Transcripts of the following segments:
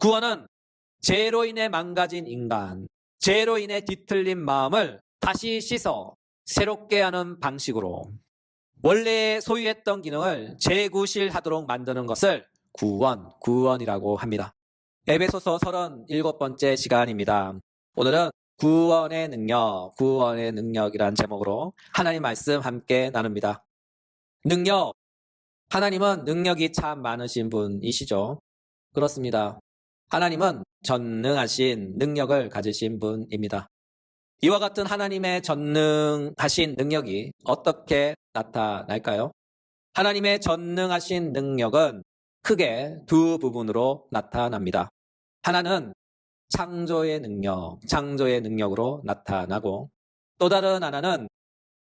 구원은 죄로 인해 망가진 인간, 죄로 인해 뒤틀린 마음을 다시 씻어 새롭게 하는 방식으로 원래 소유했던 기능을 재구실하도록 만드는 것을 구원, 구원이라고 합니다. 에베소서 37번째 시간입니다. 오늘은 구원의 능력, 구원의 능력이란 제목으로 하나님 말씀 함께 나눕니다. 능력, 하나님은 능력이 참 많으신 분이시죠. 그렇습니다. 하나님은 전능하신 능력을 가지신 분입니다. 이와 같은 하나님의 전능하신 능력이 어떻게 나타날까요? 하나님의 전능하신 능력은 크게 두 부분으로 나타납니다. 하나는 창조의 능력, 창조의 능력으로 나타나고 또 다른 하나는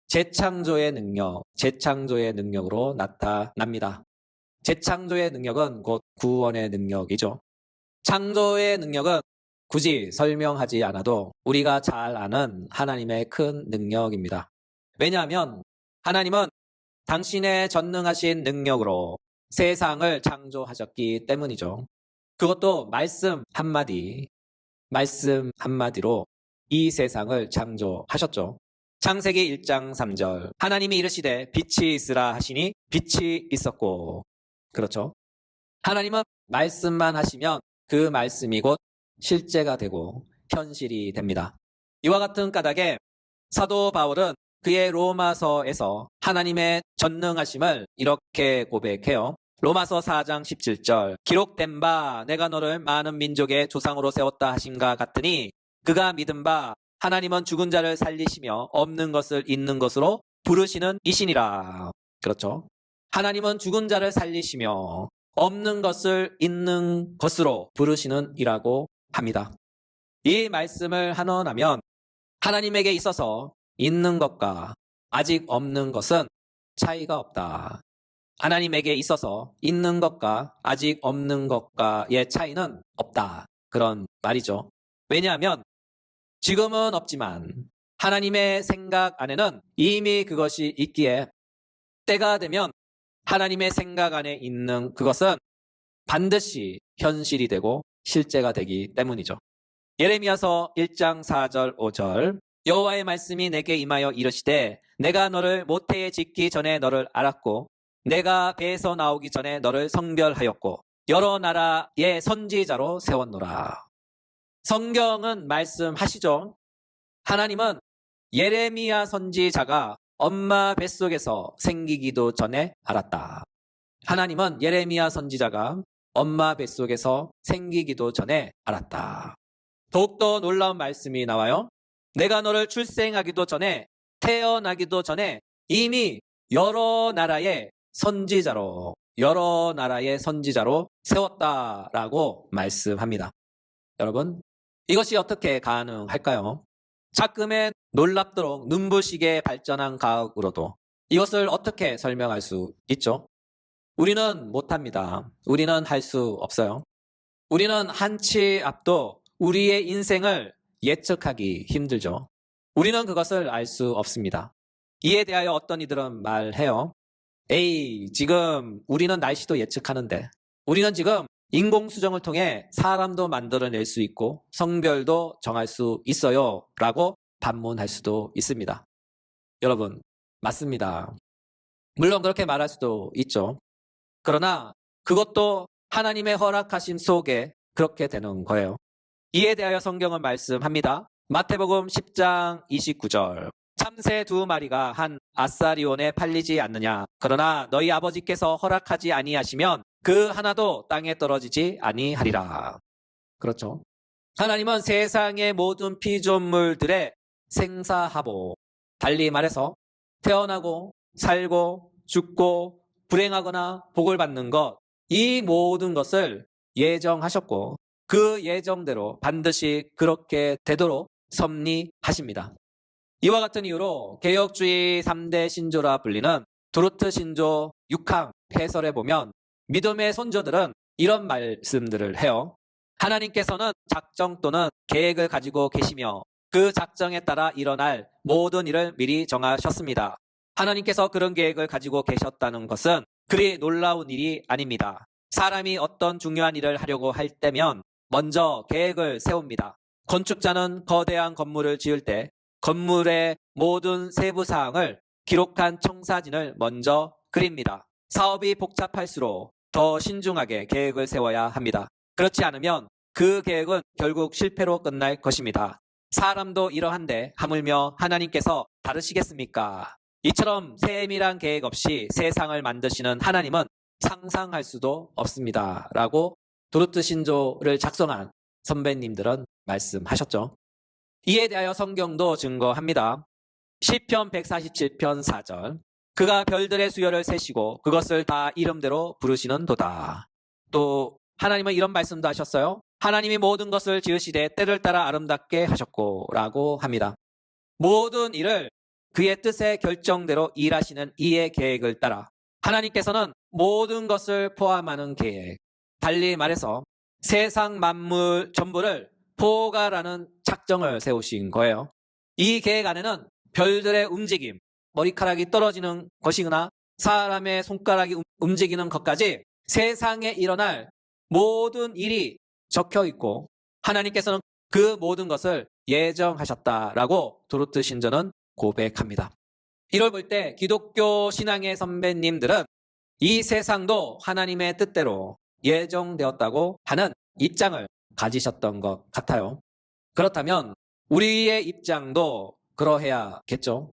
재창조의 능력, 재창조의 능력으로 나타납니다. 재창조의 능력은 곧 구원의 능력이죠. 창조의 능력은 굳이 설명하지 않아도 우리가 잘 아는 하나님의 큰 능력입니다. 왜냐하면 하나님은 당신의 전능하신 능력으로 세상을 창조하셨기 때문이죠. 그것도 말씀 한마디, 말씀 한마디로 이 세상을 창조하셨죠. 창세기 1장 3절 하나님이 이르시되 빛이 있으라 하시니 빛이 있었고 그렇죠. 하나님은 말씀만 하시면 그 말씀이 곧 실제가 되고 현실이 됩니다. 이와 같은 까닭에 사도 바울은 그의 로마서에서 하나님의 전능하심을 이렇게 고백해요. 로마서 4장 17절 기록된 바 내가 너를 많은 민족의 조상으로 세웠다 하심과 같으니 그가 믿은 바 하나님은 죽은 자를 살리시며 없는 것을 있는 것으로 부르시는 이신이라. 그렇죠. 하나님은 죽은 자를 살리시며 없는 것을 있는 것으로 부르시는 이라고 합니다. 이 말씀을 한원하면 하나님에게 있어서 있는 것과 아직 없는 것은 차이가 없다. 하나님에게 있어서 있는 것과 아직 없는 것과의 차이는 없다. 그런 말이죠. 왜냐하면 지금은 없지만 하나님의 생각 안에는 이미 그것이 있기에 때가 되면 하나님의 생각 안에 있는 그것은 반드시 현실이 되고 실제가 되기 때문이죠. 예레미야서 1장 4절 5절 여호와의 말씀이 내게 임하여 이르시되 내가 너를 모태에 짓기 전에 너를 알았고 내가 배에서 나오기 전에 너를 성별하였고 여러 나라의 선지자로 세웠노라. 성경은 말씀하시죠. 하나님은 예레미야 선지자가 엄마 뱃속에서 생기기도 전에 알았다. 하나님은 예레미야 선지자가 엄마 뱃속에서 생기기도 전에 알았다. 더욱더 놀라운 말씀이 나와요. 내가 너를 출생하기도 전에 태어나기도 전에 이미 여러 나라의 선지자로 여러 나라의 선지자로 세웠다라고 말씀합니다. 여러분, 이것이 어떻게 가능할까요? 자금의 놀랍도록 눈부시게 발전한 과학으로도 이것을 어떻게 설명할 수 있죠? 우리는 못합니다. 우리는 할 수 없어요. 우리는 한치 앞도 우리의 인생을 예측하기 힘들죠. 우리는 그것을 알 수 없습니다. 이에 대하여 어떤 이들은 말해요. 에이, 지금 우리는 날씨도 예측하는데, 우리는 지금 인공수정을 통해 사람도 만들어낼 수 있고 성별도 정할 수 있어요. 라고 반문할 수도 있습니다. 여러분, 맞습니다. 물론 그렇게 말할 수도 있죠. 그러나 그것도 하나님의 허락하심 속에 그렇게 되는 거예요. 이에 대하여 성경은 말씀합니다. 마태복음 10장 29절. 참새 두 마리가 한 아사리온에 팔리지 않느냐. 그러나 너희 아버지께서 허락하지 아니하시면 그 하나도 땅에 떨어지지 아니하리라. 그렇죠. 하나님은 세상의 모든 피조물들의 생사하보, 달리 말해서 태어나고 살고 죽고 불행하거나 복을 받는 것, 이 모든 것을 예정하셨고 그 예정대로 반드시 그렇게 되도록 섭리하십니다. 이와 같은 이유로 개혁주의 3대 신조라 불리는 두루트 신조 6항 해설에 보면 믿음의 선조들은 이런 말씀들을 해요. 하나님께서는 작정 또는 계획을 가지고 계시며 그 작정에 따라 일어날 모든 일을 미리 정하셨습니다. 하나님께서 그런 계획을 가지고 계셨다는 것은 그리 놀라운 일이 아닙니다. 사람이 어떤 중요한 일을 하려고 할 때면 먼저 계획을 세웁니다. 건축자는 거대한 건물을 지을 때 건물의 모든 세부 사항을 기록한 청사진을 먼저 그립니다. 사업이 복잡할수록 더 신중하게 계획을 세워야 합니다. 그렇지 않으면 그 계획은 결국 실패로 끝날 것입니다. 사람도 이러한데 하물며 하나님께서 다르시겠습니까? 이처럼 세밀한 계획 없이 세상을 만드시는 하나님은 상상할 수도 없습니다. 라고 도르트 신조를 작성한 선배님들은 말씀하셨죠. 이에 대하여 성경도 증거합니다. 시편 147편 4절 그가 별들의 수요를 세시고 그것을 다 이름대로 부르시는 도다. 또 하나님은 이런 말씀도 하셨어요. 하나님이 모든 것을 지으시되 때를 따라 아름답게 하셨고 라고 합니다. 모든 일을 그의 뜻의 결정대로 일하시는 이의 계획을 따라 하나님께서는 모든 것을 포함하는 계획, 달리 말해서 세상 만물 전부를 포괄하는 작정을 세우신 거예요. 이 계획 안에는 별들의 움직임, 머리카락이 떨어지는 것이거나 사람의 손가락이 움- 움직이는 것까지 세상에 일어날 모든 일이 적혀 있고 하나님께서는 그 모든 것을 예정하셨다라고 도르트 신전은 고백합니다. 이걸 볼 때 기독교 신앙의 선배님들은 이 세상도 하나님의 뜻대로 예정되었다고 하는 입장을 가지셨던 것 같아요. 그렇다면 우리의 입장도 그러해야겠죠.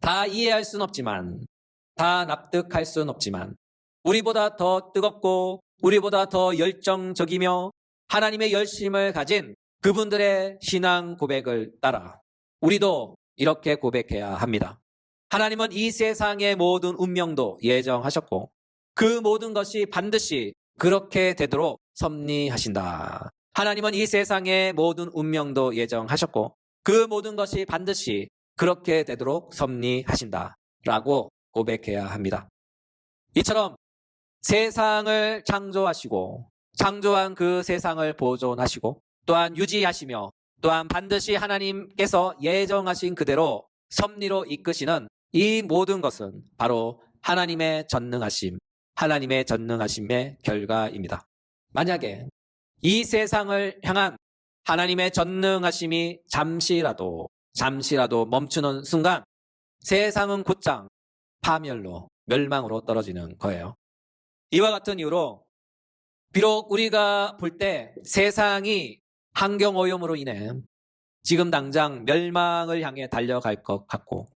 다 이해할 순 없지만, 다 납득할 순 없지만, 우리보다 더 뜨겁고, 우리보다 더 열정적이며, 하나님의 열심을 가진 그분들의 신앙 고백을 따라, 우리도 이렇게 고백해야 합니다. 하나님은 이 세상의 모든 운명도 예정하셨고, 그 모든 것이 반드시 그렇게 되도록 섭리하신다. 하나님은 이 세상의 모든 운명도 예정하셨고, 그 모든 것이 반드시 그렇게 되도록 섭리하신다. 라고 고백해야 합니다. 이처럼 세상을 창조하시고, 창조한 그 세상을 보존하시고, 또한 유지하시며, 또한 반드시 하나님께서 예정하신 그대로 섭리로 이끄시는 이 모든 것은 바로 하나님의 전능하심, 하나님의 전능하심의 결과입니다. 만약에 이 세상을 향한 하나님의 전능하심이 잠시라도, 잠시라도 멈추는 순간 세상은 곧장 파멸로, 멸망으로 떨어지는 거예요. 이와 같은 이유로 비록 우리가 볼 때 세상이 환경 오염으로 인해 지금 당장 멸망을 향해 달려갈 것 같고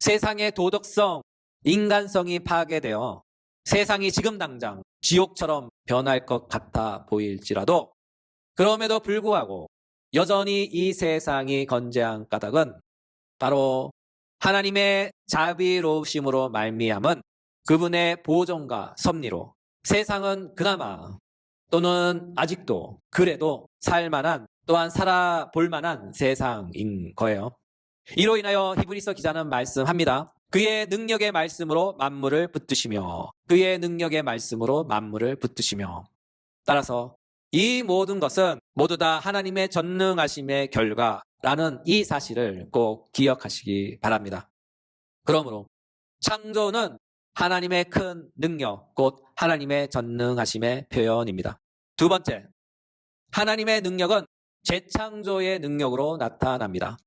세상의 도덕성, 인간성이 파괴되어 세상이 지금 당장 지옥처럼 변할 것 같아 보일지라도 그럼에도 불구하고 여전히 이 세상이 건재한 까닭은 바로 하나님의 자비로우심으로 말미암은 그분의 보존과 섭리로 세상은 그나마 또는 아직도 그래도 살만한 또한 살아볼 만한 세상인 거예요. 이로 인하여 히브리서 기자는 말씀합니다. 그의 능력의 말씀으로 만물을 붙드시며 그의 능력의 말씀으로 만물을 붙드시며 따라서 이 모든 것은 모두 다 하나님의 전능하심의 결과라는 이 사실을 꼭 기억하시기 바랍니다. 그러므로 창조는 하나님의 큰 능력, 곧 하나님의 전능하심의 표현입니다. 두 번째, 하나님의 능력은 재창조의 능력으로 나타납니다.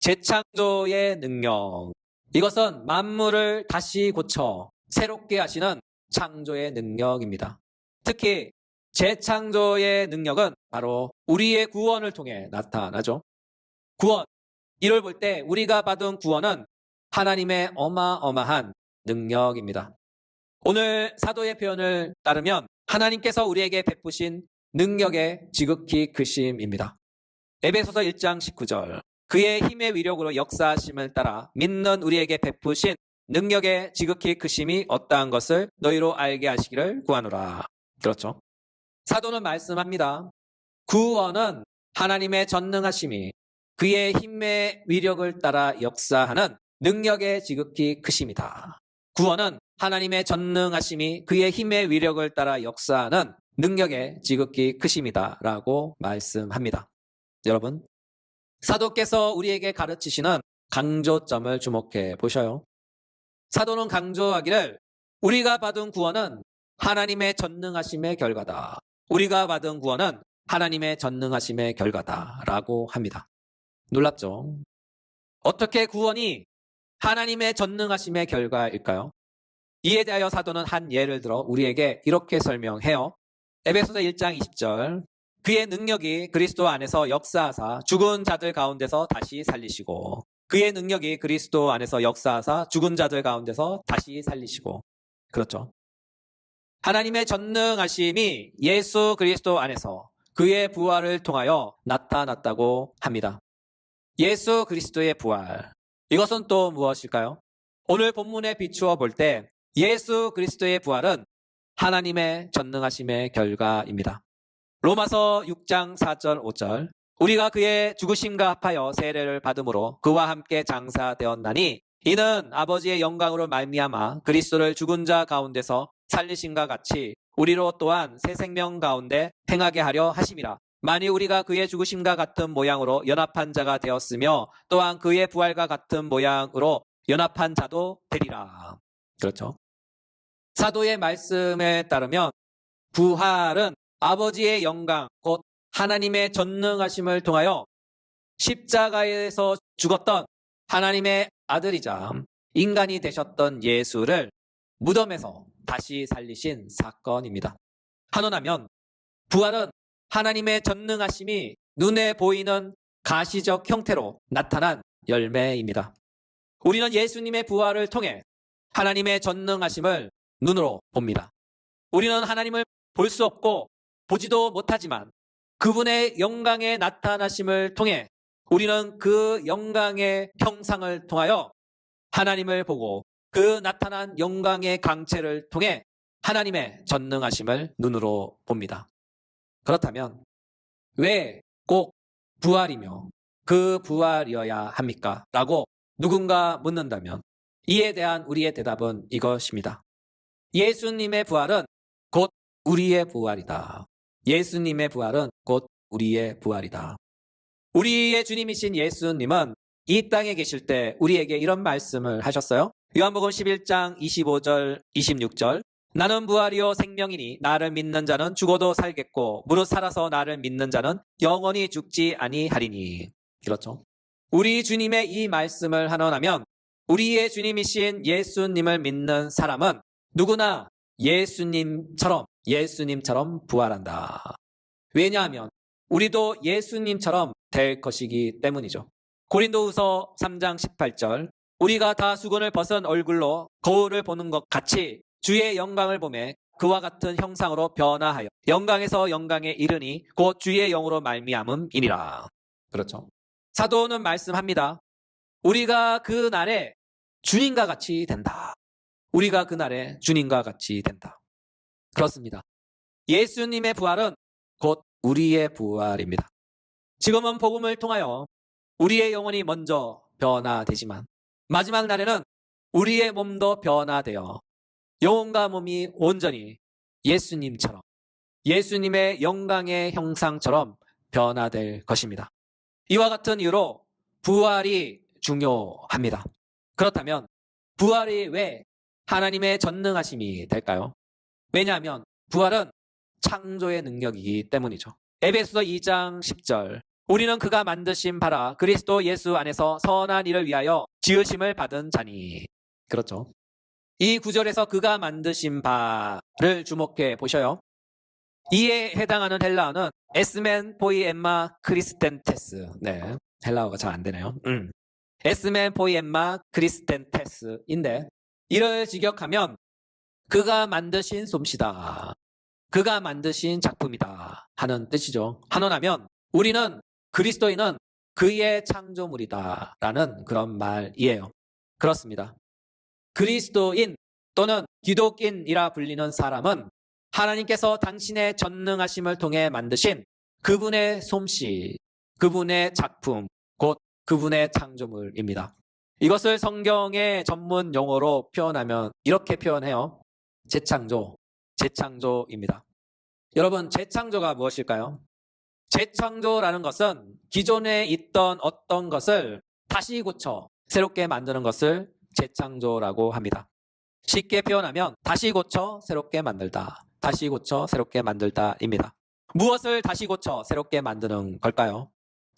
재창조의 능력. 이것은 만물을 다시 고쳐 새롭게 하시는 창조의 능력입니다. 특히 재창조의 능력은 바로 우리의 구원을 통해 나타나죠. 구원. 이를 볼 때 우리가 받은 구원은 하나님의 어마어마한 능력입니다. 오늘 사도의 표현을 따르면 하나님께서 우리에게 베푸신 능력의 지극히 크심입니다. 에베소서 1장 19절. 그의 힘의 위력으로 역사하심을 따라 믿는 우리에게 베푸신 능력의 지극히 크심이 어떠한 것을 너희로 알게 하시기를 구하노라. 그렇죠. 사도는 말씀합니다. 구원은 하나님의 전능하심이 그의 힘의 위력을 따라 역사하는 능력의 지극히 크심이다. 구원은 하나님의 전능하심이 그의 힘의 위력을 따라 역사하는 능력의 지극히 크심이다. 라고 말씀합니다. 여러분, 사도께서 우리에게 가르치시는 강조점을 주목해 보셔요. 사도는 강조하기를 우리가 받은 구원은 하나님의 전능하심의 결과다. 우리가 받은 구원은 하나님의 전능하심의 결과다라고 합니다. 놀랍죠? 어떻게 구원이 하나님의 전능하심의 결과일까요? 이에 대하여 사도는 한 예를 들어 우리에게 이렇게 설명해요. 에베소서 1장 20절. 그의 능력이 그리스도 안에서 역사하사 죽은 자들 가운데서 다시 살리시고 그의 능력이 그리스도 안에서 역사하사 죽은 자들 가운데서 다시 살리시고 그렇죠. 하나님의 전능하심이 예수 그리스도 안에서 그의 부활을 통하여 나타났다고 합니다. 예수 그리스도의 부활. 이것은 또 무엇일까요? 오늘 본문에 비추어 볼 때 예수 그리스도의 부활은 하나님의 전능하심의 결과입니다. 로마서 6장 4절 5절 우리가 그의 죽으심과 합하여 세례를 받음으로 그와 함께 장사되었나니 이는 아버지의 영광으로 말미암아 그리스도를 죽은 자 가운데서 살리신과 같이 우리로 또한 새 생명 가운데 행하게 하려 하심이라. 만일 우리가 그의 죽으심과 같은 모양으로 연합한 자가 되었으며 또한 그의 부활과 같은 모양으로 연합한 자도 되리라. 그렇죠. 사도의 말씀에 따르면 부활은 아버지의 영광, 곧 하나님의 전능하심을 통하여 십자가에서 죽었던 하나님의 아들이자 인간이 되셨던 예수를 무덤에서 다시 살리신 사건입니다. 한원하면 부활은 하나님의 전능하심이 눈에 보이는 가시적 형태로 나타난 열매입니다. 우리는 예수님의 부활을 통해 하나님의 전능하심을 눈으로 봅니다. 우리는 하나님을 볼 수 없고 보지도 못하지만 그분의 영광의 나타나심을 통해 우리는 그 영광의 형상을 통하여 하나님을 보고 그 나타난 영광의 강체를 통해 하나님의 전능하심을 눈으로 봅니다. 그렇다면 왜 꼭 부활이며 그 부활이어야 합니까? 라고 누군가 묻는다면 이에 대한 우리의 대답은 이것입니다. 예수님의 부활은 곧 우리의 부활이다. 예수님의 부활은 곧 우리의 부활이다. 우리의 주님이신 예수님은 이 땅에 계실 때 우리에게 이런 말씀을 하셨어요. 요한복음 11장 25절, 26절. 나는 부활이요 생명이니 나를 믿는 자는 죽어도 살겠고 무릇 살아서 나를 믿는 자는 영원히 죽지 아니하리니. 그렇죠. 우리 주님의 이 말씀을 하나하면 우리의 주님이신 예수님을 믿는 사람은 누구나 예수님처럼 예수님처럼 부활한다. 왜냐하면 우리도 예수님처럼 될 것이기 때문이죠. 고린도후서 3장 18절 우리가 다 수건을 벗은 얼굴로 거울을 보는 것 같이 주의 영광을 보매 그와 같은 형상으로 변화하여 영광에서 영광에 이르니 곧 주의 영으로 말미암음이니라. 그렇죠. 사도는 말씀합니다. 우리가 그 날에 주님과 같이 된다. 우리가 그 날에 주님과 같이 된다. 그렇습니다. 예수님의 부활은 곧 우리의 부활입니다. 지금은 복음을 통하여 우리의 영혼이 먼저 변화되지만 마지막 날에는 우리의 몸도 변화되어 영혼과 몸이 온전히 예수님처럼 예수님의 영광의 형상처럼 변화될 것입니다. 이와 같은 이유로 부활이 중요합니다. 그렇다면 부활이 왜 하나님의 전능하심이 될까요? 왜냐하면 부활은 창조의 능력이기 때문이죠. 에베소서 2장 10절 우리는 그가 만드신 바라 그리스도 예수 안에서 선한 일을 위하여 지으심을 받은 자니. 그렇죠. 이 구절에서 그가 만드신 바를 주목해 보셔요. 이에 해당하는 헬라어는 에스멘 포이 엠마 크리스텐테스. 네. 헬라어가 잘 안 되네요. 음. 에스멘 포이 엠마 크리스텐테스인데 이를 직역하면 그가 만드신 솜씨다. 그가 만드신 작품이다. 하는 뜻이죠. 한원하면 우리는 그리스도인은 그의 창조물이다. 라는 그런 말이에요. 그렇습니다. 그리스도인 또는 기독인이라 불리는 사람은 하나님께서 당신의 전능하심을 통해 만드신 그분의 솜씨, 그분의 작품, 곧 그분의 창조물입니다. 이것을 성경의 전문 용어로 표현하면 이렇게 표현해요. 재창조, 재창조입니다. 여러분, 재창조가 무엇일까요? 재창조라는 것은 기존에 있던 어떤 것을 다시 고쳐 새롭게 만드는 것을 재창조라고 합니다. 쉽게 표현하면 다시 고쳐 새롭게 만들다. 다시 고쳐 새롭게 만들다입니다. 무엇을 다시 고쳐 새롭게 만드는 걸까요?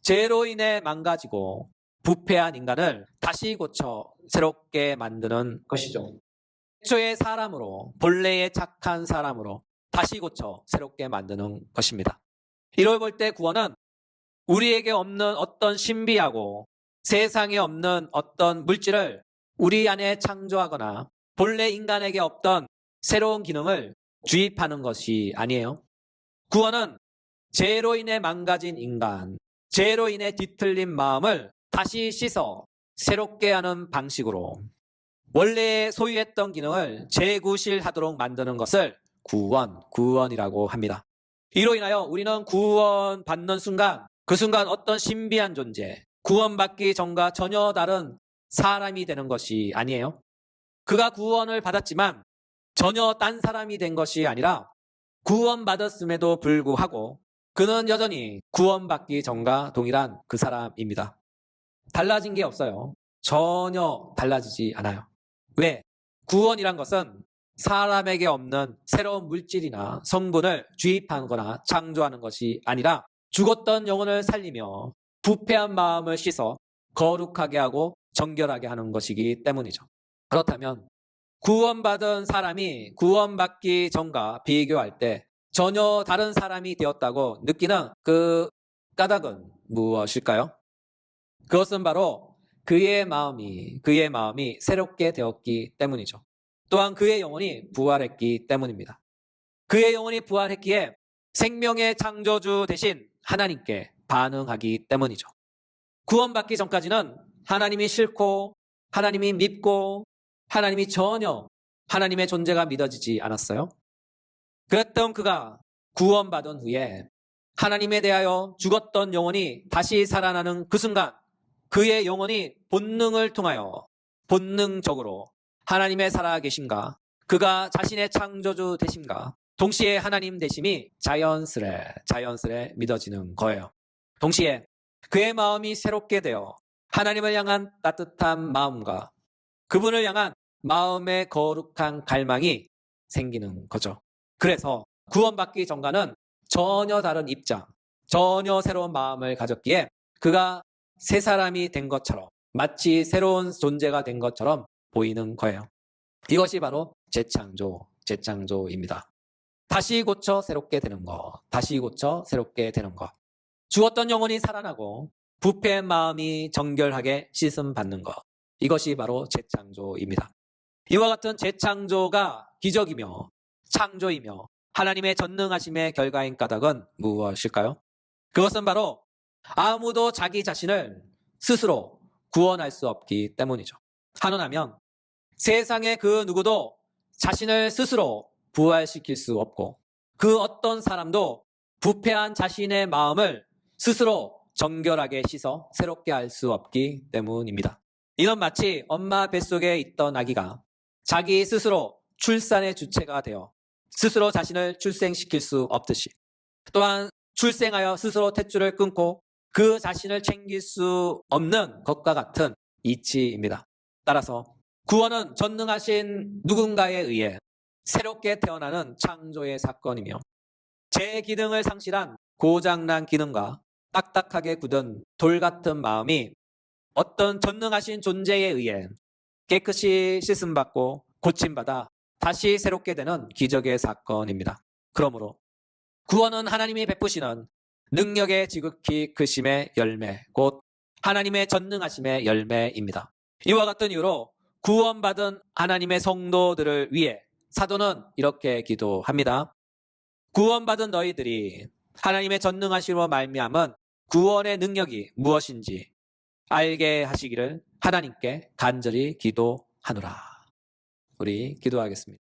죄로 인해 망가지고 부패한 인간을 다시 고쳐 새롭게 만드는 것이죠. 애초의 사람으로, 본래의 착한 사람으로 다시 고쳐 새롭게 만드는 것입니다. 이걸 볼때 구원은 우리에게 없는 어떤 신비하고 세상에 없는 어떤 물질을 우리 안에 창조하거나 본래 인간에게 없던 새로운 기능을 주입하는 것이 아니에요. 구원은 죄로 인해 망가진 인간, 죄로 인해 뒤틀린 마음을 다시 씻어 새롭게 하는 방식으로 원래 소유했던 기능을 재구실하도록 만드는 것을 구원, 구원이라고 합니다. 이로 인하여 우리는 구원 받는 순간 그 순간 어떤 신비한 존재, 구원받기 전과 전혀 다른 사람이 되는 것이 아니에요. 그가 구원을 받았지만 전혀 딴 사람이 된 것이 아니라 구원받았음에도 불구하고 그는 여전히 구원받기 전과 동일한 그 사람입니다. 달라진 게 없어요. 전혀 달라지지 않아요. 왜? 구원이란 것은 사람에게 없는 새로운 물질이나 성분을 주입하거나 창조하는 것이 아니라 죽었던 영혼을 살리며 부패한 마음을 씻어 거룩하게 하고 정결하게 하는 것이기 때문이죠. 그렇다면 구원받은 사람이 구원받기 전과 비교할 때 전혀 다른 사람이 되었다고 느끼는 그 까닭은 무엇일까요? 그것은 바로 그의 마음이, 그의 마음이 새롭게 되었기 때문이죠. 또한 그의 영혼이 부활했기 때문입니다. 그의 영혼이 부활했기에 생명의 창조주 대신 하나님께 반응하기 때문이죠. 구원받기 전까지는 하나님이 싫고 하나님이 밉고 하나님이 전혀 하나님의 존재가 믿어지지 않았어요. 그랬던 그가 구원받은 후에 하나님에 대하여 죽었던 영혼이 다시 살아나는 그 순간 그의 영혼이 본능을 통하여 본능적으로 하나님의 살아계신가 그가 자신의 창조주 되신가 동시에 하나님 되심이 자연스레 자연스레 믿어지는 거예요. 동시에 그의 마음이 새롭게 되어 하나님을 향한 따뜻한 마음과 그분을 향한 마음의 거룩한 갈망이 생기는 거죠. 그래서 구원받기 전과는 전혀 다른 입장, 전혀 새로운 마음을 가졌기에 그가 새 사람이 된 것처럼 마치 새로운 존재가 된 것처럼 보이는 거예요. 이것이 바로 재창조, 재창조입니다. 다시 고쳐 새롭게 되는 것, 다시 고쳐 새롭게 되는 것. 죽었던 영혼이 살아나고 부패한 마음이 정결하게 씻음 받는 것. 이것이 바로 재창조입니다. 이와 같은 재창조가 기적이며 창조이며 하나님의 전능하심의 결과인 까닭은 무엇일까요? 그것은 바로 아무도 자기 자신을 스스로 구원할 수 없기 때문이죠. 한원하면 세상의 그 누구도 자신을 스스로 부활시킬 수 없고 그 어떤 사람도 부패한 자신의 마음을 스스로 정결하게 씻어 새롭게 할 수 없기 때문입니다. 이는 마치 엄마 뱃속에 있던 아기가 자기 스스로 출산의 주체가 되어 스스로 자신을 출생시킬 수 없듯이 또한 출생하여 스스로 탯줄을 끊고 그 자신을 챙길 수 없는 것과 같은 이치입니다. 따라서 구원은 전능하신 누군가에 의해 새롭게 태어나는 창조의 사건이며 제 기능을 상실한 고장난 기능과 딱딱하게 굳은 돌 같은 마음이 어떤 전능하신 존재에 의해 깨끗이 씻음받고 고침받아 다시 새롭게 되는 기적의 사건입니다. 그러므로 구원은 하나님이 베푸시는 능력의 지극히 크심의 열매, 곧 하나님의 전능하심의 열매입니다. 이와 같은 이유로 구원받은 하나님의 성도들을 위해 사도는 이렇게 기도합니다. 구원받은 너희들이 하나님의 전능하심으로 말미암은 구원의 능력이 무엇인지 알게 하시기를 하나님께 간절히 기도하노라. 우리 기도하겠습니다.